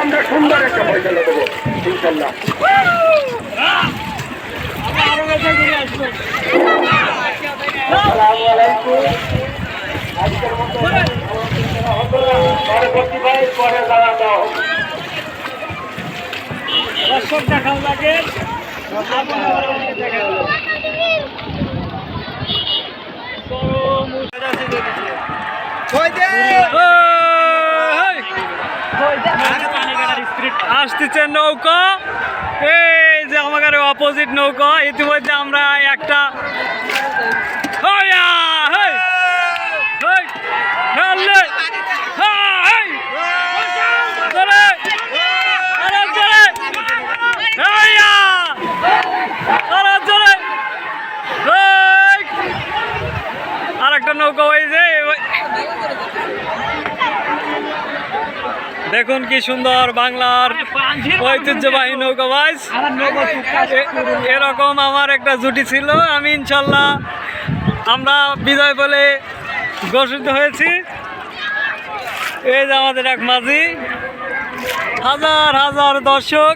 আমরা সুন্দর একটা পয়সা দেবো ইনশাল্লাহ আরও বেশি ঘুরে আসব আসসালামু আলাইকুম আজকের মতো পরবর্তী ভাই পরে জানা দাও দর্শক লাগে দেখা হলো চরম আসতেছে নৌকা। এই যে আমাদের অপোজিট নৌকা। ইতিমধ্যে আমরা একটা হ্যাঁ হেই, হেললে, হা, হেই, জোরে, আরও জোরে, হইয়া, আরও জোরে, হেই। আর একটা নৌকা ওই যে ওই- দেখুন কি সুন্দর বাংলার ঐতিহ্যবাহী নৌকা বাইজ এরকম আমার একটা জুটি ছিল, আমি ইনশাল্লাহ আমরা বিজয় বলে ঘোষিত হয়েছি। এই যে আমাদের এক মাঝি, হাজার হাজার দর্শক।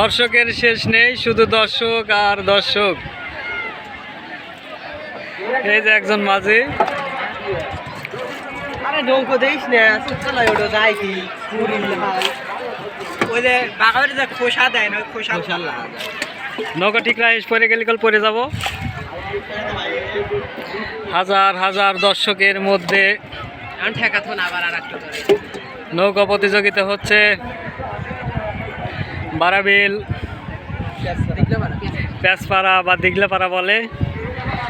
দর্শকের শেষ নেই, শুধু দর্শক আর দর্শক। এই যে একজন মাঝি। আরে নৌকো দেখিস না চলাই ওটা যাই কি? পুরি ভাই। ওই যে বাগানের যে খোসা দেয় না খোসা খোসা নৌকা ঠিক রাইস পরে গেলে কাল পরে যাব। হাজার হাজার দর্শকের মধ্যে ঠেকা থন আবার আর একটা করে। নৌকা প্রতিযোগিতা হচ্ছে। বারাবিল প্যাঁচপাড়া বা দিগলাপাড়া বলে।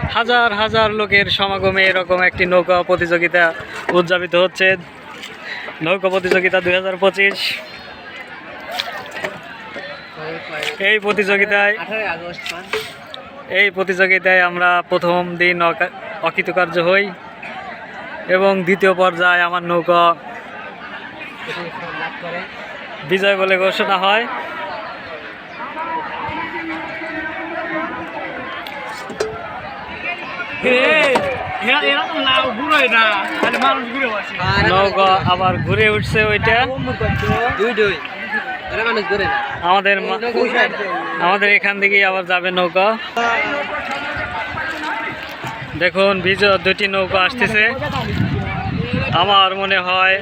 হাজার হাজার লোকের সমাগমে এরকম একটি নৌকা প্রতিযোগিতা উদযাপিত হচ্ছে। নৌকা প্রতিযোগিতা দুই হাজার পঁচিশ। এই প্রতিযোগিতায় এই প্রতিযোগিতায় আমরা প্রথম দিন অকা- অকৃতকার্য হই এবং দ্বিতীয় পর্যায়ে আমার নৌকা বিজয় বলে ঘোষণা হয় এরা তো না ঘুরোয় না খালি মানুষ ঘুরে বসে নৌকা আবার ঘুরে উঠছে ওইটা। দুই দুই। এরা মানুষ ঘুরে না। আমাদের আমাদের এখান থেকেই আবার যাবে নৌকা। দেখুন বিজয় দুটি নৌকা আসতেছে। আমার মনে হয়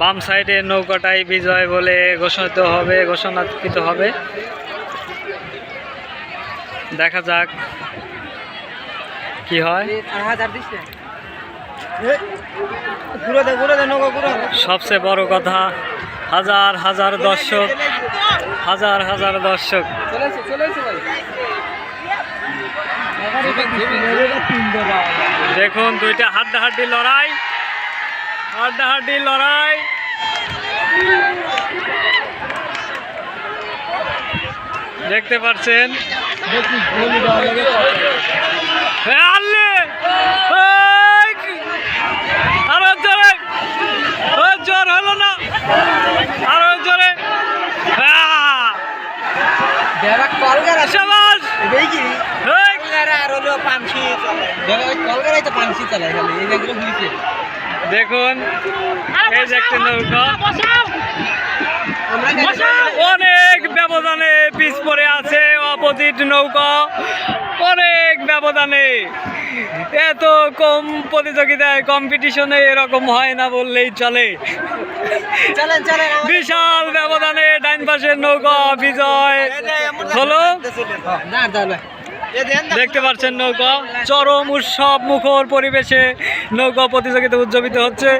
বাম সাইডের নৌকাটাই বিজয় বলে ঘোষণিত হবে ঘোষণাকৃত হবে। দেখা যাক। কি হয়? সবচেয়ে বড় কথা হাজার হাজার দর্শক। হাজার হাজার দর্শক। দেখুন দুইটা হাড্ডাহাড্ডি লড়াই। হাড্ডাহাড্ডি লড়াই। দেখতে পাচ্ছেন এ আল্লে! এই! আরও জোরে ও জোর হলো না আরও জোরে আহ! কলকাতা শাবাশ! দেখি এই! আর হলো পানসি চালায় কলকাতায় তো পানসি চালায় খালি এই যেগুলো হয়েছে। দেখুন এই যে একটা নৌকা। অনেক ব্যবধানে পিছ পড়ে আছে অপোজিট নৌকা। অনেক ব্যবধানে। এত কম প্রতিযোগিতায় কম্পিটিশনে এরকম হয় না বললেই চলে। বিশাল ব্যবধানে ডাইন পাশের নৌকা বিজয়। হলো? দেখতে পাচ্ছেন নৌকা। চরম উৎসব মুখর পরিবেশে নৌকা প্রতিযোগিতা উদযাপিত হচ্ছে।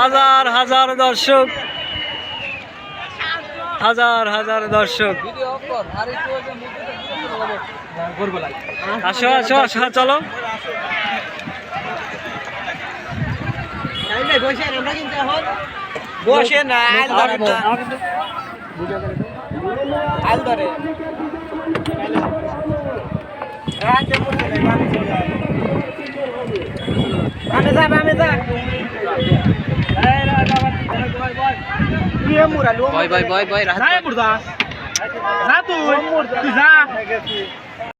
হাজার হাজার দর্শক। হাজার হাজার দর্শক। আসো আসো আসো চলো। বসে না আল ধরে না আমি যা আমি যা। বয় বয়। বয় বয় রাত যা তুই তুই যা।